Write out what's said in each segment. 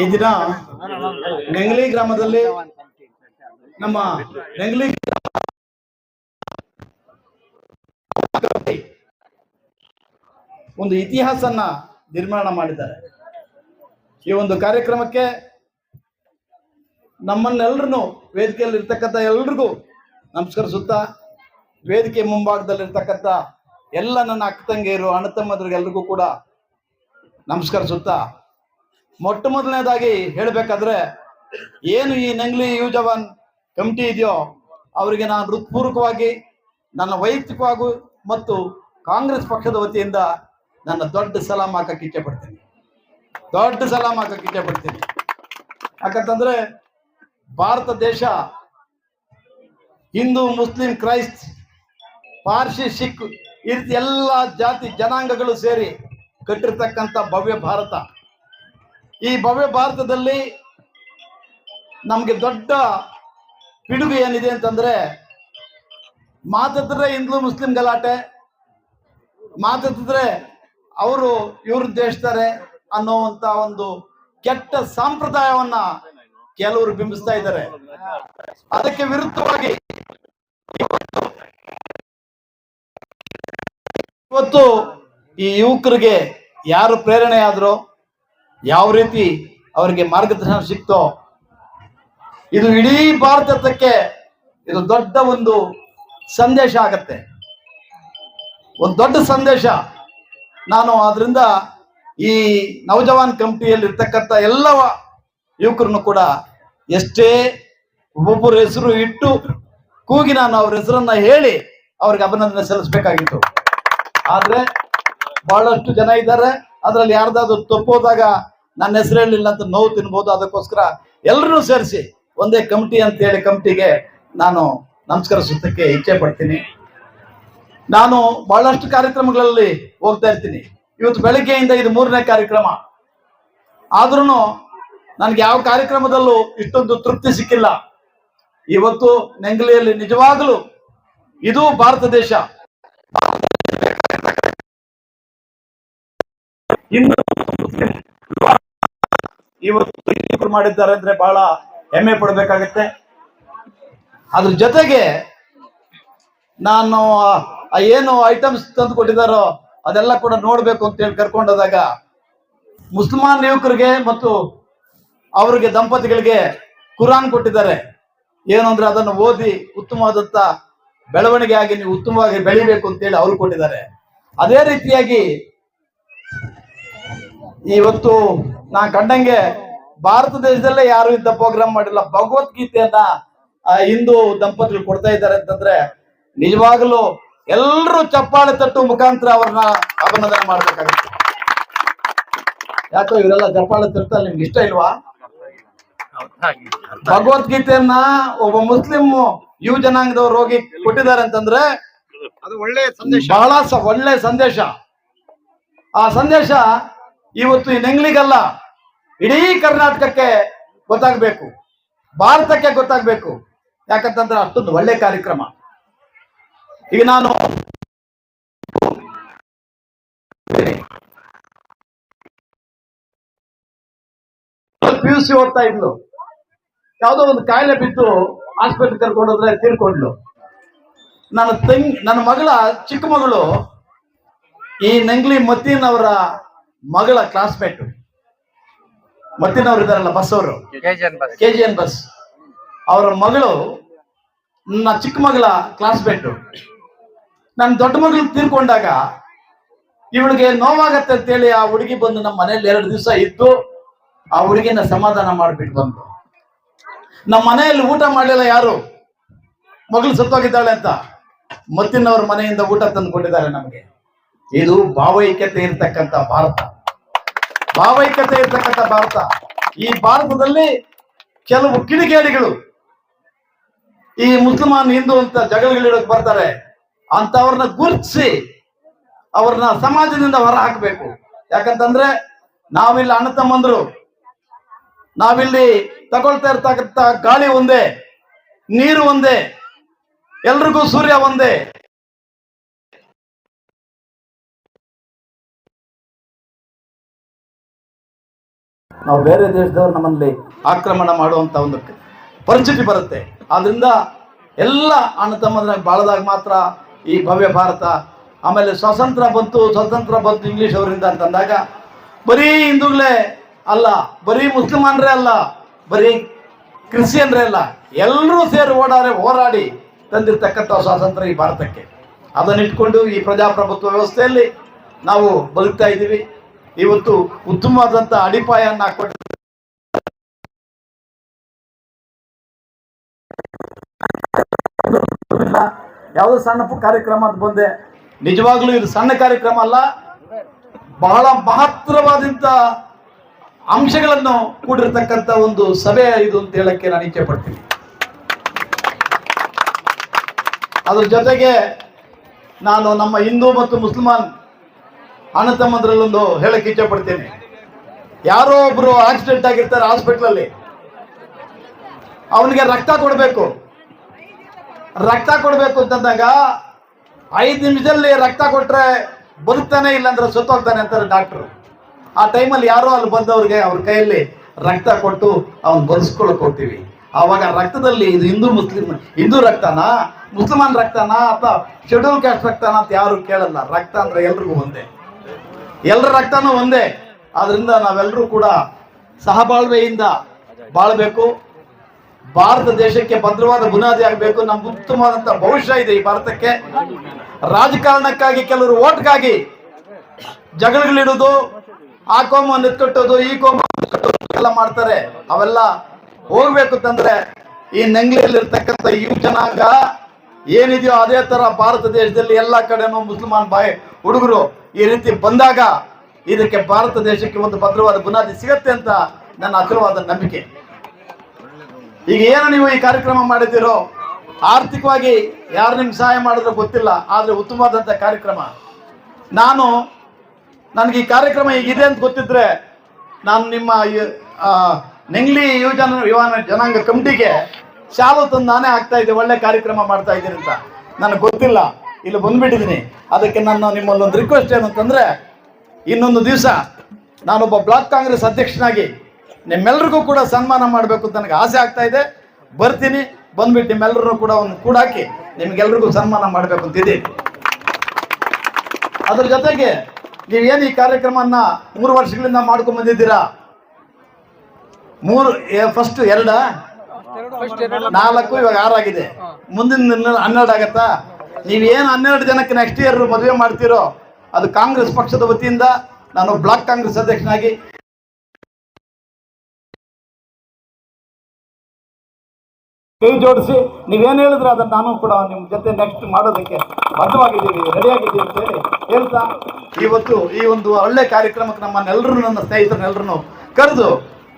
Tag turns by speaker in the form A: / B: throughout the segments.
A: ಈ ದಿನ ನೆಂಗಲಿ ಗ್ರಾಮದಲ್ಲಿ ನಮ್ಮ ನೆಂಗಲಿ ಒಂದು ಇತಿಹಾಸನ್ನ ನಿರ್ಮಾಣ ಮಾಡಿದ್ದಾರೆ. ಈ ಒಂದು ಕಾರ್ಯಕ್ರಮಕ್ಕೆ ನಮ್ಮನ್ನೆಲ್ಲರನ್ನು ವೇದಿಕೆಯಲ್ಲಿ ಇರ್ತಕ್ಕಂಥ ಎಲ್ರಿಗೂ ನಮಸ್ಕರಿಸುತ್ತಾ ವೇದಿಕೆ ಮುಂಭಾಗದಲ್ಲಿರ್ತಕ್ಕಂಥ ಎಲ್ಲ ನನ್ನ ಅಕ್ಕ ತಂಗಿಯರು ಅಣ್ಣ ತಮ್ಮದ್ರಿಗೆಲ್ರಿಗೂ ಕೂಡ ನಮಸ್ಕರಿಸುತ್ತಾ ಮೊಟ್ಟ ಮೊದಲನೇದಾಗಿ ಹೇಳಬೇಕಾದ್ರೆ ಏನು ಈ ನಂಗ್ಲಿ ಯು ಜವಾನ್ ಕಮಿಟಿ ಇದೆಯೋ ಅವರಿಗೆ ನಾನು ಹೃತ್ಪೂರ್ವಕವಾಗಿ ನನ್ನ ವೈಯಕ್ತಿಕವಾಗೂ ಮತ್ತು ಕಾಂಗ್ರೆಸ್ ಪಕ್ಷದ ವತಿಯಿಂದ ನನ್ನ ದೊಡ್ಡ ಸಲಾಮ್ ಹಾಕಕ್ಕೆ ಇಚ್ಛೆ ಪಡ್ತೀನಿ. ದೊಡ್ಡ ಸಲಾಮ್ ಹಾಕಕ್ಕೆ ಇಚ್ಛೆ ಪಡ್ತೀನಿ. ಯಾಕಂತಂದ್ರೆ ಭಾರತ ದೇಶ ಹಿಂದೂ, ಮುಸ್ಲಿಂ, ಕ್ರೈಸ್ತ್, ಪಾರ್ಸಿ, ಸಿಖ್ ಈ ರೀತಿ ಎಲ್ಲ ಜಾತಿ ಜನಾಂಗಗಳು ಸೇರಿ ಕಟ್ಟಿರ್ತಕ್ಕಂಥ ಭವ್ಯ ಭಾರತ. ಈ ಭವ್ಯ ಭಾರತದಲ್ಲಿ ನಮಗೆ ದೊಡ್ಡ ಪಿಡುಗು ಏನಿದೆ ಅಂತಂದ್ರೆ ಮಾತಾಡಿದ್ರೆ ಹಿಂದೂ ಮುಸ್ಲಿಂ ಗಲಾಟೆ ಮಾತಾಡಿದ್ರೆ ಅವರು ಇವ್ರು ದೇಶದಾರೆ ಅನ್ನೋವಂತ ಒಂದು ಕೆಟ್ಟ ಸಂಪ್ರದಾಯವನ್ನ ಕೆಲವರು ಬಿಂಬಿಸ್ತಾ ಇದ್ದಾರೆ. ಅದಕ್ಕೆ ವಿರುದ್ಧವಾಗಿ ಇವತ್ತು ಈ ಯುವಕರಿಗೆ ಯಾರು ಪ್ರೇರಣೆ ಆದ್ರೋ ಯಾವ ರೀತಿ ಅವರಿಗೆ ಮಾರ್ಗದರ್ಶನ ಸಿಕ್ತೋ, ಇದು ಇಡೀ ಭಾರತಕ್ಕೆ ಇದು ದೊಡ್ಡ ಒಂದು ಸಂದೇಶ ಆಗತ್ತೆ. ಒಂದು ದೊಡ್ಡ ಸಂದೇಶ. ನಾನು ಅದರಿಂದ ಈ ನವಜವಾನ್ ಕಂಪ್ನಿಯಲ್ಲಿ ಇರ್ತಕ್ಕಂಥ ಎಲ್ಲ ಯುವಕರನ್ನು ಕೂಡ ಎಷ್ಟೇ ಒಬ್ಬೊಬ್ಬರ ಹೆಸರು ಇಟ್ಟು ಕೂಗಿ ನಾನು ಅವ್ರ ಹೆಸರನ್ನ ಹೇಳಿ ಅವ್ರಿಗೆ ಅಭಿನಂದನೆ ಸಲ್ಲಿಸಬೇಕಾಗಿತ್ತು. ಆದ್ರೆ ಬಹಳಷ್ಟು ಜನ ಇದ್ದಾರೆ. ಅದ್ರಲ್ಲಿ ಯಾರ್ದಾದ್ರು ತಪ್ಪೋದಾಗ ನನ್ನ ಹೆಸರು ಹೇಳಿಲ್ಲ ಅಂತ ನೋವು ತಿನ್ಬೋದು, ಅದಕ್ಕೋಸ್ಕರ ಎಲ್ಲರೂ ಸೇರಿಸಿ ಒಂದೇ ಕಮಿಟಿ ಅಂತ ಹೇಳಿ ಕಮಿಟಿಗೆ ನಾನು ನಮಸ್ಕರಿಸುತ್ತಕ್ಕೆ ಇಚ್ಛೆ ಪಡ್ತೀನಿ. ನಾನು ಬಹಳಷ್ಟು ಕಾರ್ಯಕ್ರಮಗಳಲ್ಲಿ ಹೋಗ್ತಾ ಇರ್ತೀನಿ. ಇವತ್ತು ಬೆಳಗ್ಗೆಯಿಂದ ಇದು ಮೂರನೇ ಕಾರ್ಯಕ್ರಮ. ಆದ್ರೂ ನನಗೆ ಯಾವ ಕಾರ್ಯಕ್ರಮದಲ್ಲೂ ಇಷ್ಟೊಂದು ತೃಪ್ತಿ ಸಿಕ್ಕಿಲ್ಲ. ಇವತ್ತು ನೆಂಗಲಿಯಲ್ಲಿ ನಿಜವಾಗಲೂ ಇದು ಭಾರತ ದೇಶ. ಹಿಂದೂ ಮುಸ್ಲಿಂ ಇವತ್ತು ಮಾಡಿದ್ದಾರೆ ಅಂದ್ರೆ ಬಹಳ ಹೆಮ್ಮೆ ಪಡಬೇಕಾಗತ್ತೆ. ಅದ್ರ ಜೊತೆಗೆ ನಾನು ಏನು ಐಟಮ್ಸ್ ತಂದು ಕೊಟ್ಟಿದ್ದಾರೋ ಅದೆಲ್ಲ ಕೂಡ ನೋಡ್ಬೇಕು ಅಂತ ಹೇಳಿ ಕರ್ಕೊಂಡೋದಾಗ ಮುಸ್ಲ್ಮಾನ್ ಯುವಕರಿಗೆ ಮತ್ತು ಅವರಿಗೆ ದಂಪತಿಗಳಿಗೆ ಕುರಾನ್ ಕೊಟ್ಟಿದ್ದಾರೆ. ಏನು ಅಂದ್ರೆ ಅದನ್ನು ಓದಿ ಉತ್ತಮವಾದಂತ ಬೆಳವಣಿಗೆ ಆಗಿ ನೀವು ಉತ್ತಮವಾಗಿ ಬೆಳಿಬೇಕು ಅಂತೇಳಿ ಅವರು ಕೊಟ್ಟಿದ್ದಾರೆ. ಅದೇ ರೀತಿಯಾಗಿ ಇವತ್ತು ನಾ ಕಂಡಂಗೆ ಭಾರತ ದೇಶದಲ್ಲೇ ಯಾರು ಇಂಥ ಪ್ರೋಗ್ರಾಮ್ ಮಾಡಿಲ್ಲ. ಭಗವದ್ಗೀತೆಯನ್ನ ಆ ಹಿಂದೂ ದಂಪತಿಗಳು ಕೊಡ್ತಾ ಇದ್ದಾರೆ ಅಂತಂದ್ರೆ ನಿಜವಾಗಲೂ ಎಲ್ಲರೂ ಚಪ್ಪಾಳೆ ತಟ್ಟು ಮುಖಾಂತರ ಅವ್ರನ್ನ ಅಭಿನಂದನೆ ಮಾಡ್ಬೇಕಾಗುತ್ತೆ. ಯಾಕೋ ಇವರೆಲ್ಲ ಚಪ್ಪಾಳೆ ತಟ್ಟಲ್ಲಿ ನಿಮ್ಗೆ ಇಷ್ಟ ಇಲ್ವಾ? ಭಗವದ್ಗೀತೆಯನ್ನ ಒಬ್ಬ ಮುಸ್ಲಿಂ ಯುವ ಜನಾಂಗದವ್ರು ಹೋಗಿ ಕೊಟ್ಟಿದ್ದಾರೆ ಅಂತಂದ್ರೆ
B: ಅದು ಒಳ್ಳೆ ಸಂದೇಶ.
A: ಬಹಳ ಒಳ್ಳೆ ಸಂದೇಶ. ಆ ಸಂದೇಶ ಇವತ್ತು ಈ ನೆಂಗ್ಲಿಗಲ್ಲ ಇಡೀ ಕರ್ನಾಟಕಕ್ಕೆ ಗೊತ್ತಾಗ್ಬೇಕು. ಭಾರತಕ್ಕೆ ಗೊತ್ತಾಗ್ಬೇಕು. ಯಾಕಂತಂದ್ರೆ ಅಷ್ಟೊಂದು ಒಳ್ಳೆ ಕಾರ್ಯಕ್ರಮ. ಈಗ ನಾನು ಪಿ ಯು ಸಿ ಓದ್ತಾ ಇದ್ಲು. ಯಾವುದೋ ಒಂದು ಕಾಯಿಲೆ ಬಿದ್ದು ಹಾಸ್ಪಿಟಲ್ ಕರ್ಕೊಂಡೋದ್ರೆ ತೀರ್ಕೊಂಡ್ಲು. ನನ್ನ ತಂಗಿ ನನ್ನ ಮಗಳ ಚಿಕ್ಕ ಮಗಳು ಈ ನಂಗ್ಲಿ ಮತೀನ್ ಅವರ ಮಗಳ ಕ್ಲಾಸ್ಮೇಟ್ ಮತ್ತಿನವ್ರು ಇದಾರಲ್ಲ ಬಸ್ ಅವರು? ಕೆ ಜಿ ಎನ್ ಬಸ್ ಅವರ ಮಗಳು ನನ್ನ ಚಿಕ್ಕ ಮಗಳ ಕ್ಲಾಸ್ಮೇಟ್ ನನ್ನ ದೊಡ್ಡ ಮಗಳು ತೀರ್ಕೊಂಡಾಗ ಇವಳಿಗೆ ನೋವಾಗತ್ತೆ ಅಂತೇಳಿ ಆ ಹುಡುಗಿ ಬಂದು ನಮ್ಮ ಮನೇಲಿ ಎರಡು ದಿವಸ ಇದ್ದು ಆ ಹುಡುಗಿನ ಸಮಾಧಾನ ಮಾಡ್ಬಿಟ್ಟು ಬಂದು. ನಮ್ಮ ಮನೆಯಲ್ಲಿ ಊಟ ಮಾಡಲಿಲ್ಲ ಯಾರು? ಮಗಳು ಸತ್ತೋಗಿದ್ದಾಳೆ ಅಂತ. ಮತ್ತಿನವ್ರ ಮನೆಯಿಂದ ಊಟ ತಂದು ಕೊಟ್ಟಿದ್ದಾರೆ ನಮಗೆ. ಇದು ಭಾವೈಕ್ಯತೆ ಇರ್ತಕ್ಕಂಥ ಭಾರತ. ಭಾವೈಕ್ಯತೆ ಇರ್ತಕ್ಕಂಥ ಭಾರತ. ಈ ಭಾರತದಲ್ಲಿ ಕೆಲವು ಕಿಡಿಗೇಡಿಗಳು, ಈ ಮುಸಲ್ಮಾನ್ ಹಿಂದೂ ಅಂತ ಜಗಳಗಳಿಡೋಕೆ ಬರ್ತಾರೆ. ಅಂತವ್ರನ್ನ ಗುರುತಿಸಿ ಅವ್ರನ್ನ ಸಮಾಜದಿಂದ ಹೊರ ಹಾಕಬೇಕು. ಯಾಕಂತಂದ್ರೆ ನಾವಿಲ್ಲಿ ಅಣ್ಣ ತಮ್ಮಂದ್ರು, ನಾವಿಲ್ಲಿ ತಗೊಳ್ತಾ ಇರ್ತಕ್ಕಂಥ ಗಾಳಿ ಒಂದೇ, ನೀರು ಒಂದೇ, ಎಲ್ರಿಗೂ ಸೂರ್ಯ ಒಂದೇ. ನಾವು ಬೇರೆ ದೇಶದವ್ರು ನಮ್ಮಲ್ಲಿ ಆಕ್ರಮಣ ಮಾಡುವಂಥ ಒಂದು ಪರಿಸ್ಥಿತಿ ಬರುತ್ತೆ. ಆದ್ರಿಂದ ಎಲ್ಲ ಅಣ್ಣ ತಮ್ಮದ್ರಾಗ ಬಾಳದಾಗ ಮಾತ್ರ ಈ ಭವ್ಯ ಭಾರತ, ಆಮೇಲೆ ಸ್ವಾತಂತ್ರ್ಯ ಬಂತು ಸ್ವಾತಂತ್ರ್ಯ ಬಂತು ಇಂಗ್ಲೀಷ್ ಅವರಿಂದ ಅಂತಂದಾಗ ಬರೀ ಹಿಂದೂಗಳೇ ಅಲ್ಲ, ಬರೀ ಮುಸ್ಲಿಮಾನರೇ ಅಲ್ಲ, ಬರೀ ಕ್ರಿಶ್ಚಿಯನ್ರೇ ಅಲ್ಲ ಎಲ್ಲರೂ ಸೇರಿ ಓಡಾಡಿ, ಹೋರಾಡಿ ತಂದಿರ್ತಕ್ಕಂಥ ಸ್ವಾತಂತ್ರ್ಯ ಈ ಭಾರತಕ್ಕೆ. ಅದನ್ನಿಟ್ಕೊಂಡು ಈ ಪ್ರಜಾಪ್ರಭುತ್ವ ವ್ಯವಸ್ಥೆಯಲ್ಲಿ ನಾವು ಬದುಕ್ತಾ ಇದ್ದೀವಿ. ಇವತ್ತು ಉತ್ತಮವಾದಂತ ಅಡಿಪಾಯನ್ನ ಹಾಕ್ಕೊಟ್ಟು ಯಾವುದೋ ಸಣ್ಣ ಕಾರ್ಯಕ್ರಮ ಅಂತ ಬಂದೆ. ನಿಜವಾಗ್ಲೂ ಇದು ಸಣ್ಣ ಕಾರ್ಯಕ್ರಮ ಅಲ್ಲ. ಬಹಳ ಮಹತ್ತರವಾದಂತ ಅಂಶಗಳನ್ನು ಕೂಡಿರ್ತಕ್ಕಂಥ ಒಂದು ಸಭೆ ಇದು ಅಂತ ಹೇಳಕ್ಕೆ ನಾನು ಇಚ್ಛೆ ಪಡ್ತೀನಿ. ಅದ್ರ ಜೊತೆಗೆ ನಾನು ನಮ್ಮ ಹಿಂದೂ ಮತ್ತು ಮುಸಲ್ಮಾನ್ ಅಣ್ಣ ತಮ್ಮಂದ್ರಲ್ಲೊಂದು ಹೇಳಕ್ಕೆ ಇಚ್ಛೆ ಪಡ್ತೇನೆ ಯಾರೋ ಒಬ್ರು ಆಕ್ಸಿಡೆಂಟ್ ಆಗಿರ್ತಾರೆ ಹಾಸ್ಪಿಟ್ಲಲ್ಲಿ ಅವನಿಗೆ ರಕ್ತ ಕೊಡಬೇಕು. ರಕ್ತ ಕೊಡಬೇಕು ಅಂತಂದಾಗ ಐದು ನಿಮಿಷದಲ್ಲಿ ರಕ್ತ ಕೊಟ್ರೆ ಬದುಕ್ತಾನೆ ಇಲ್ಲಾಂದ್ರೆ ಸತ್ತೋಗ್ತಾನೆ ಅಂತಾರೆ ಡಾಕ್ಟ್ರು ಆ ಟೈಮಲ್ಲಿ ಯಾರೋ ಅಲ್ಲಿ ಬಂದವ್ರಿಗೆ ಅವ್ರ ಕೈಯಲ್ಲಿ ರಕ್ತ ಕೊಟ್ಟು ಅವ್ನು ಬದುಸ್ಕೊಳಕ್ ಹೋಗ್ತೀವಿ. ಆವಾಗ ರಕ್ತದಲ್ಲಿ ಇದು ಹಿಂದೂ ಮುಸ್ಲಿಂ, ಹಿಂದೂ ರಕ್ತನಾ, ಮುಸಲ್ಮಾನ್ ರಕ್ತನಾ ಅಥವಾ ಶೆಡ್ಯೂಲ್ ಕ್ಯಾಸ್ಟ್ ರಕ್ತನಾ ಅಂತ ಯಾರು ಕೇಳಲ್ಲ. ರಕ್ತ ಅಂದ್ರೆ ಎಲ್ರಿಗೂ ಒಂದೇ. ಎಲ್ಲರ ರಕ್ತನೂ ಒಂದೇ. ಆದ್ರಿಂದ ನಾವೆಲ್ಲರೂ ಕೂಡ ಸಹಬಾಳ್ವೆಯಿಂದ ಬಾಳ್ಬೇಕು. ಭಾರತ ದೇಶಕ್ಕೆ ಭದ್ರವಾದ ಬುನಾದಿ ಆಗಬೇಕು. ನಮ್ಮ ಉತ್ತಮವಾದಂತ ಭವಿಷ್ಯ ಇದೆ ಈ ಭಾರತಕ್ಕೆ. ರಾಜಕಾರಣಕ್ಕಾಗಿ ಕೆಲವರು ಓಟ್ಗಾಗಿ ಜಗಳಗಳಿಡುವುದು ಆ ಕೋಮ ಎತ್ಕಟ್ಟೋದು ಈ ಕೋಮ ಎಲ್ಲ ಮಾಡ್ತಾರೆ. ಅವೆಲ್ಲ ಹೋಗ್ಬೇಕು ತಂದ್ರೆ ಈ ನೆಂಗ್ಲಿಯಲ್ಲಿ ಇರ್ತಕ್ಕಂಥ ಯುವ ಜನಾಂಗ ಏನಿದೆಯೋ ಅದೇ ತರ ಭಾರತ ದೇಶದಲ್ಲಿ ಎಲ್ಲ ಕಡೆನೂ ಮುಸಲ್ಮಾನ್ ಬಾಯ್ ಹುಡುಗರು ಈ ರೀತಿ ಬಂದಾಗ ಇದಕ್ಕೆ ಭಾರತ ದೇಶಕ್ಕೆ ಒಂದು ಭದ್ರವಾದ ಬುನಾದಿ ಸಿಗತ್ತೆ ಅಂತ ನನ್ನ ಅಚಲವಾದ ನಂಬಿಕೆ. ಈಗ ಏನು ನೀವು ಈ ಕಾರ್ಯಕ್ರಮ ಮಾಡಿದ್ದೀರೋ, ಆರ್ಥಿಕವಾಗಿ ಯಾರು ನಿಮ್ಗೆ ಸಹಾಯ ಮಾಡಿದ್ರು ಗೊತ್ತಿಲ್ಲ, ಆದರೆ ಉತ್ತಮವಾದಂಥ ಕಾರ್ಯಕ್ರಮ. ನಾನು ನನಗೆ ಈ ಕಾರ್ಯಕ್ರಮ ಈಗಿದೆ ಅಂತ ಗೊತ್ತಿದ್ರೆ ನಾನು ನಿಮ್ಮ ನೆಂಗ್ಲಿ ಯುವಜನ ಯುವ ಜನಾಂಗ ಕಮಿಟಿಗೆ ಶಾಲು ತಂದು ನಾನೇ ಆಗ್ತಾ ಇದ್ದೆ, ಒಳ್ಳೆ ಕಾರ್ಯಕ್ರಮ ಮಾಡ್ತಾ ಇದ್ದೀನಿ ಅಂತ. ನನಗೆ ಗೊತ್ತಿಲ್ಲ. ಇಲ್ಲಿ ಬಂದ್ಬಿಟ್ಟಿದ್ದೀನಿ ಅದಕ್ಕೆ ನಾನು ನಿಮ್ಮಲ್ಲೊಂದು ರಿಕ್ವೆಸ್ಟ್ ಏನು ಅಂತಂದ್ರೆ ಇನ್ನೊಂದು ದಿವಸ ನಾನೊಬ್ಬ ಬ್ಲಾಕ್ ಕಾಂಗ್ರೆಸ್ ಅಧ್ಯಕ್ಷನಾಗಿ ನಿಮ್ಮೆಲ್ರಿಗೂ ಕೂಡ ಸನ್ಮಾನ ಮಾಡಬೇಕು ಅಂತ ನನಗೆ ಆಸೆ ಆಗ್ತಾ ಇದೆ. ಬರ್ತೀನಿ ಬಂದ್ಬಿಟ್ಟು ನಿಮ್ಮೆಲ್ಲರೂ ಕೂಡ ಒಂದು ಕೂಡಾಕಿ ನಿಮ್ಗೆಲ್ರಿಗೂ ಸನ್ಮಾನ ಮಾಡಬೇಕು ಅಂತಿದ್ದೀನಿ ಅದ್ರ ಜೊತೆಗೆ ನೀವೇನು ಈ ಕಾರ್ಯಕ್ರಮನ ಮೂರು ವರ್ಷಗಳಿಂದ ಮಾಡ್ಕೊಂಡ್ ಬಂದಿದ್ದೀರಾ? ಮೂರು ಫಸ್ಟ್ ಎರಡ? ನಾಲ್ಕು ಇವಾಗ ಆರಾಗಿದೆ ಮುಂದಿನ ದಿನ ಹನ್ನೆರಡು ಆಗತ್ತಾ? ನೀವೇನು ಹನ್ನೆರಡು ಜನಕ್ಕೆ ನೆಕ್ಸ್ಟ್ ಇಯರ್ ಮದುವೆ ಮಾಡ್ತೀರೋ ಅದು ಕಾಂಗ್ರೆಸ್ ಪಕ್ಷದ ವತಿಯಿಂದ ನಾನು ಬ್ಲಾಕ್ ಕಾಂಗ್ರೆಸ್ ಅಧ್ಯಕ್ಷನಾಗಿ ಕೈ ಜೋಡಿಸಿ ನೀವೇನು ಹೇಳಿದ್ರೆ ಅದನ್ನು ನಾನು ಕೂಡ ನಿಮ್ಮ ಜೊತೆ ನೆಕ್ಸ್ಟ್ ಮಾಡೋದಕ್ಕೆ ಬದ್ಧವಾಗಿದ್ದೀವಿ ರೆಡಿಯಾಗಿದ್ದೀವಿ ಅಂತ ಹೇಳಿ ಹೇಳ್ತಾ. ಇವತ್ತು ಈ ಒಂದು ಒಳ್ಳೆ ಕಾರ್ಯಕ್ರಮಕ್ಕೆ ನಮ್ಮನ್ನೆಲ್ಲರೂ ನನ್ನ ಸ್ನೇಹಿತರನ್ನೆಲ್ಲರೂ ಕರೆದು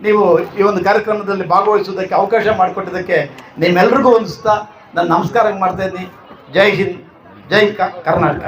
A: ನೀವು ಈ ಒಂದು ಕಾರ್ಯಕ್ರಮದಲ್ಲಿ ಭಾಗವಹಿಸುವುದಕ್ಕೆ ಅವಕಾಶ ಮಾಡಿಕೊಟ್ಟಿದ್ದಕ್ಕೆ ನಿಮ್ಮೆಲ್ರಿಗೂ ಹೊಂದಿಸ್ತಾ ನಾನು ನಮಸ್ಕಾರ ಮಾಡ್ತಾ ಇದ್ದೀನಿ. ಜೈ ಹಿಂದ್ ಜೈ ಕ- ಕರ್ನಾಟಕ